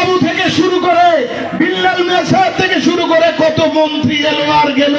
বাবু থেকে শুরু করে বিল্লাল মেসার থেকে শুরু করে কত মন্ত্রী এলো আর গেল।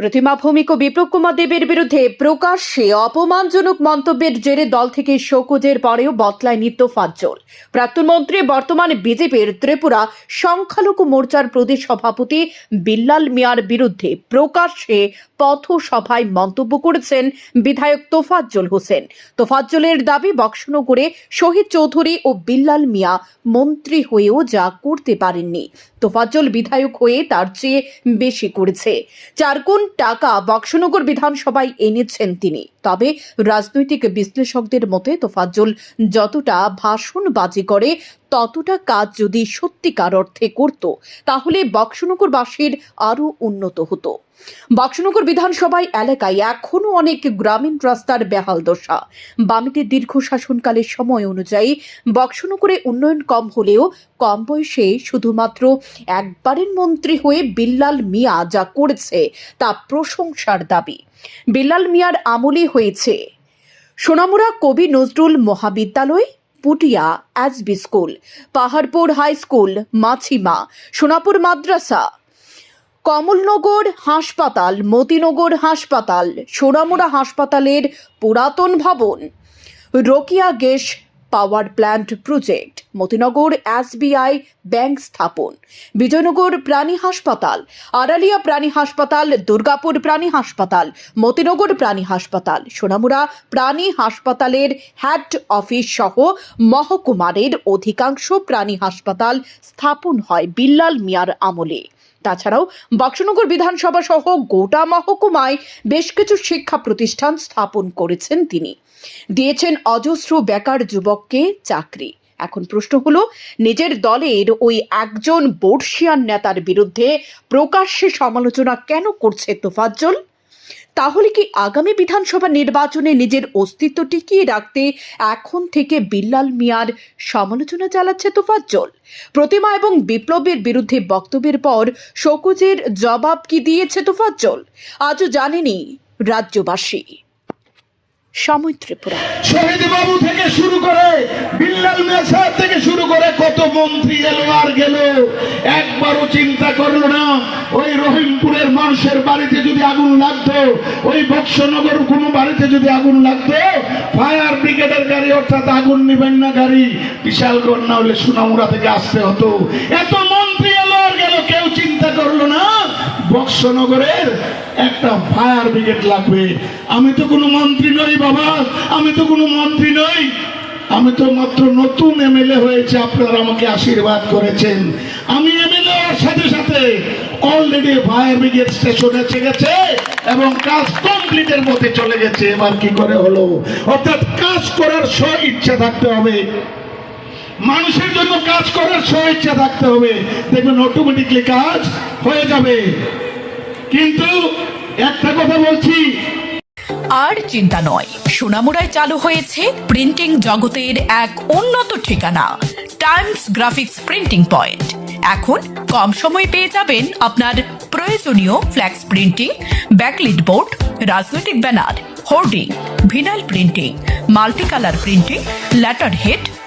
প্রতিমা ভৌমিক ও বিপ্লব কুমার দেবের বিরুদ্ধে প্রকাশ্যে অপমানজনক মন্তব্যের জেরে দল থেকে শোকজের পরেও বদলায় নিত্য ফাজ্জল। প্রাক্তন মন্ত্রী, বর্তমান বিজেপির ত্রিপুরা সংখ্যালঘু মোর্চার প্রদেশ সভাপতি বিল্লাল মিয়ার বিরুদ্ধে প্রকাশ্যে পথসভায় মন্তব্য করেছেন বিধায়ক তোফাজ্জল হোসেন। তোফাজ্জলের দাবি, বক্সনগরে শহীদ চৌধুরী ও বিল্লাল মিয়া মন্ত্রী হয়েও যা করতে পারেননি। তোফাজ্জল বিধায়ক হয়ে তার চেয়ে বেশি করেছে। চার কোন টাকা বক্সনগর বিধানসভায় এনেছেন তিনি। তবে রাজনৈতিক বিশ্লেষকদের মতে তোফাজ্জল যতটা ভাষণবাজি করে ততটা কাজ যদি সত্যিকার অর্থে করত, তাহলে বক্সনগরবাসীর আরও উন্নত হতো। বক্সনগর বিধানসভায় এলাকায় এখনও অনেক গ্রামীণ রাস্তার বেহাল দশা। বামিতে দীর্ঘ শাসনকালের সময় অনুযায়ী বক্সনগরে উন্নয়ন কম হলেও কম বয়সে শুধুমাত্র একবারের মন্ত্রী হয়ে বিল্লাল মিয়া যা করেছে, তা প্রশংসার দাবি। বিল্লাল মিয়ার আমলে হয়েছে। Sonamura Kabi Nazrul Mahavidyalaya Putia SB school, Paharpur high school, Machhima, Sonapur মাদ্রাসা। কমলনগর হাসপাতাল, মতিনগর হাসপাতাল, সোনামুড়া হাসপাতালের পুরাতন ভবন। Rokhia gas power plant project, Matinagar SBI bank স্থাপন, বিজয়নগর প্রাণী হাসপাতাল, আড়ালিয়া প্রাণী হাসপাতাল, দুর্গাপুর প্রাণী হাসপাতাল, মতিনগর প্রাণী হাসপাতাল, সোনামুড়া প্রাণী হাসপাতালের হেড অফিস সহ মহকুমারের অধিকাংশ প্রাণী হাসপাতাল স্থাপন হয় বিল্লাল মিয়ার আমলে। তাছাড়াও বাক্সনগর বিধানসভা সহ গোটা মহকুমায় বেশ কিছু শিক্ষা প্রতিষ্ঠান স্থাপন করেছেন তিনি। দিয়েছেন অজস্র বেকার যুবককে চাকরি। এখন প্রশ্ন হলো, নিজের দলের ওই একজন বর্ষিয়ান নেতার বিরুদ্ধে প্রকাশ্যে সমালোচনা কেন করছে তোফাজ্জল? তাহলে কি আগামী বিধানসভা নির্বাচনে নিজের অস্তিত্ব টিকিয়ে রাখতে এখন থেকে বিল্লাল মিয়ার সমালোচনা চালাচ্ছে তোফাজ্জল? প্রতিমা এবং বিপ্লবের বিরুদ্ধে বক্তব্যের পর শোকজের জবাব কি দিয়েছে তোফাজ্জল? আজও জানেনি রাজ্যবাসী। সময় ত্রিপুরা। শহীদ বাবু থেকে শুরু করে বিল্লাল থেকে শুরু করে কত মন্ত্রী গেল। একবারও চিন্তা করল না, ওই রহিমপুরের মানুষের বাড়িতে যদি আগুন লাগতো, ওই বক্সনগর কোনো বাড়িতে যদি আগুন লাগতো, ফায়ার ব্রিগেডের গাড়ি অর্থাৎ আগুন নিবেন না গাড়ি বিশালগড় না হলে সুনামুরা থেকে আসতে হতো। এত মন্ত্রী এলো আর গেল, কেউ চিন্তা করল না বক্সনগরের একটা ফায়ার ব্রিগেড লাগবে। আমি তো কোনো মন্ত্রী নই বাবা, আমি তো কোনো মন্ত্রী নই। আমি তো মাত্র নতুন এমএলএ হয়েছে, আপনারা আমাকে আশীর্বাদ করেছেন। আমি এমএলএ সাথে সাথে অলরেডি ফায়ার ব্রিগেড স্টেশন এসে গেছে এবং কাজ কমপ্লিটের মধ্যে চলে গেছে। এবার কি করে হলো? অর্থাৎ কাজ করার স্ব ইচ্ছা থাকতে হবে। মানুষের জন্য কাজ করার স্ব ইচ্ছা থাকতে হবে। দেখবেন অটোমেটিকলি কাজ হয়ে যাবে। কিন্তু একটা কথা বলছি। আর চিন্তা নয় সোনামুড়ায় চালু হয়েছে প্রিন্টিং জগতের এক উন্নত ঠিকানা টাইমস গ্রাফিক্স প্রিন্টিং পয়েন্ট এখন কম সময়ে পেয়ে যাবেন আপনার প্রয়োজনীয় ফ্ল্যাক্স প্রিন্টিং ব্যাকলিট বোর্ড রাজনৈতিক banner hoarding vinyl printing multi colour printing letter head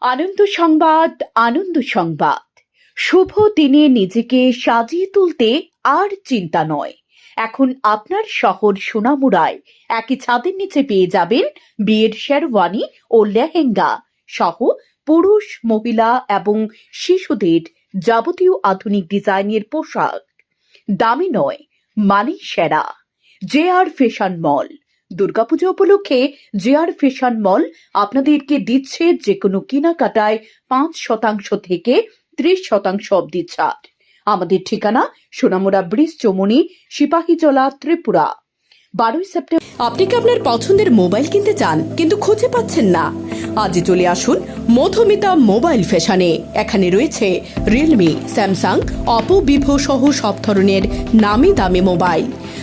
Ananda Sangbad Ananda Sangbad. শুভ দিনে নিজেকে সাজিয়ে তুলতে আর চিন্তা নয়। এখন আপনার শহর সোনামুড়ায়। একই ছাদের নিচে পেয়ে যাবেন বিয়ের শেরওয়ানি ও লেহেঙ্গা। সহ পুরুষ, মহিলা এবং শিশুদের যাবতীয় আধুনিক ডিজাইনের পোশাক। দামি নয় মানে সেরা। J R fashion mall. Durgapuja উপলক্ষে জে আর ফ্যাশন মল আপনাদেরকে দিচ্ছে যে কোনো কেনাকাটায় পাঁচ শতাংশ থেকে ত্রিশ শতাংশ অব্দি ছাড়। আমাদের ঠিকানা সোনামুড়া ব্রিজ চমুনি, সিপাহীজলা, ত্রিপুরা। বারোই সেপ্টেম্বর আপনি কি আপনার পছন্দের মোবাইল কিনতে চান, কিন্তু খুঁজে পাচ্ছেন না? আজই চলে আসুন মধুমিতা মোবাইল ফ্যাশনে। এখানে রয়েছে রিয়েলমি স্যামসাং অপো ভিভো সহ সব ধরনের নামি দামি মোবাইল।